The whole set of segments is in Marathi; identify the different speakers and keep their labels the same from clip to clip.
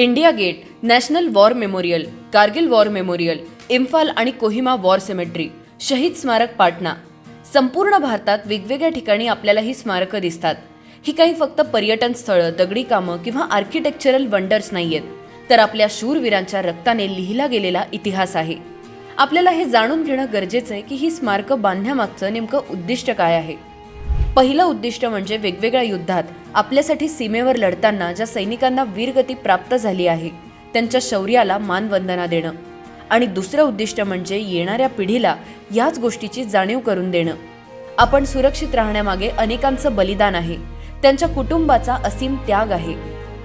Speaker 1: India gate national war memorial Kargil war memorial Imphal आणि कोहिमा वॉर सेमेट्री शहीद स्मारक पाटणा. संपूर्ण भारतात वेगवेगळ्या ठिकाणी आपल्याला ही स्मारकं दिसतात. ही काही फक्त पर्यटन स्थळं दगडी कामं किंवा आर्किटेक्चरल वंडर्स नाही आहेत तर आपल्या शूरवीरांच्या रक्ताने लिहिला गेलेला इतिहास आहे. आपल्याला हे जाणून घेणं गरजेचं आहे की ही स्मारकं बांधण्यामागचं नेमकं उद्दिष्ट काय आहे. पहिलं उद्दिष्ट म्हणजे वेगवेगळ्या युद्धात आपल्यासाठी सीमेवर लढताना ज्या सैनिकांना वीरगती प्राप्त झाली आहे त्यांच्या शौर्याला मानवंदना देणं. आणि दुसरं उद्दिष्ट म्हणजे येणाऱ्या पिढीला याच गोष्टीची जाणीव करून देणं. आपण सुरक्षित राहण्यामागे अनेकांचं बलिदान आहे. त्यांच्या कुटुंबाचा असीम त्याग आहे.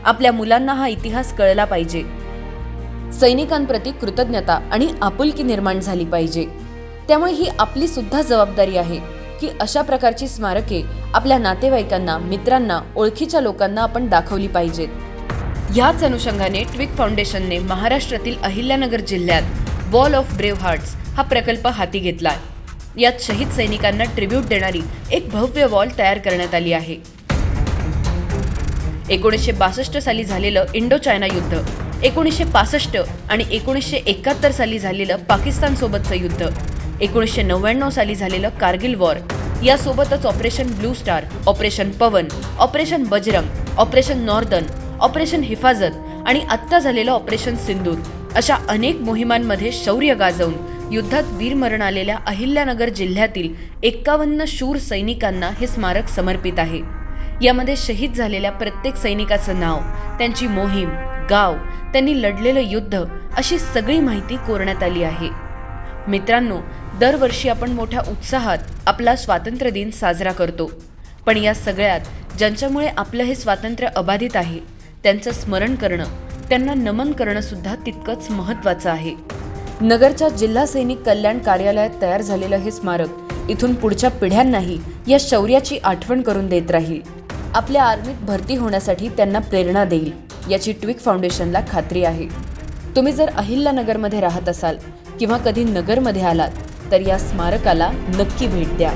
Speaker 1: आपल्या मुलांना हा इतिहास कळला पाहिजे. सैनिकांप्रती कृतज्ञता आणि आपुलकी निर्माण झाली पाहिजे. त्यामुळे ही आपली सुद्धा जबाबदारी आहे. की अशा प्रकारची स्मारके आपल्या नातेवाईकांना मित्रांना ओळखीच्या लोकांना आपण दाखवली पाहिजेत. ह्याच अनुषंगाने ट्विक फाउंडेशनने महाराष्ट्रातील अहिल्यानगर जिल्ह्यात वॉल ऑफ ब्रेव्ह हार्ट्स हा प्रकल्प हाती घेतला यात शहीद सैनिकांना ट्रिब्यूट देणारी एक भव्य वॉल तयार करण्यात आली आहे. एकोणीसशे बासष्ट साली झालेलं इंडो चायना युद्ध एकोणीसशे पासष्ट आणि एकोणीसशे एकाहत्तर साली झालेलं पाकिस्तानसोबतचं युद्ध एकोणीसशे नव्याण्णव साली झालेलं कारगिल वॉर. यासोबतच operation blue star operation Pawan operation Bajrang operation northern operation Hifazat आणि आत्ता झालेलं ऑपरेशन सिंदूर अशा अनेक मोहिमांमध्ये शौर्य गाजवून युद्धात वीरमरण आलेल्या अहिल्यानगर जिल्ह्यातील एक्कावन्न शूर सैनिकांना हे स्मारक समर्पित आहे. यामध्ये शहीद झालेल्या प्रत्येक सैनिकाचं नाव त्यांची मोहीम गाव त्यांनी लढलेलं युद्ध अशी सगळी माहिती कोरण्यात आली आहे. मित्रांनो दरवर्षी आपण मोठ्या उत्साहात आपला स्वातंत्र्य दिन साजरा करतो. पण या सगळ्यात ज्यांच्यामुळे आपलं हे स्वातंत्र्य अबाधित आहे त्यांचं स्मरण करणं त्यांना नमन करणं सुद्धा तितकंच महत्त्वाचं आहे. नगरच्या जिल्हा सैनिक कल्याण कार्यालयात तयार झालेलं हे स्मारक इथून पुढच्या पिढ्यांनाही या शौर्याची आठवण करून देत राहील. आपल्या आर्मीत भरती होण्यासाठी त्यांना प्रेरणा देईल याची ट्विक फाउंडेशनला खात्री आहे. तुम्ही जर अहिल्यानगरमध्ये राहत असाल किंवा कधी नगरमध्ये आलात तर या स्मारकाला नक्की भेट द्या.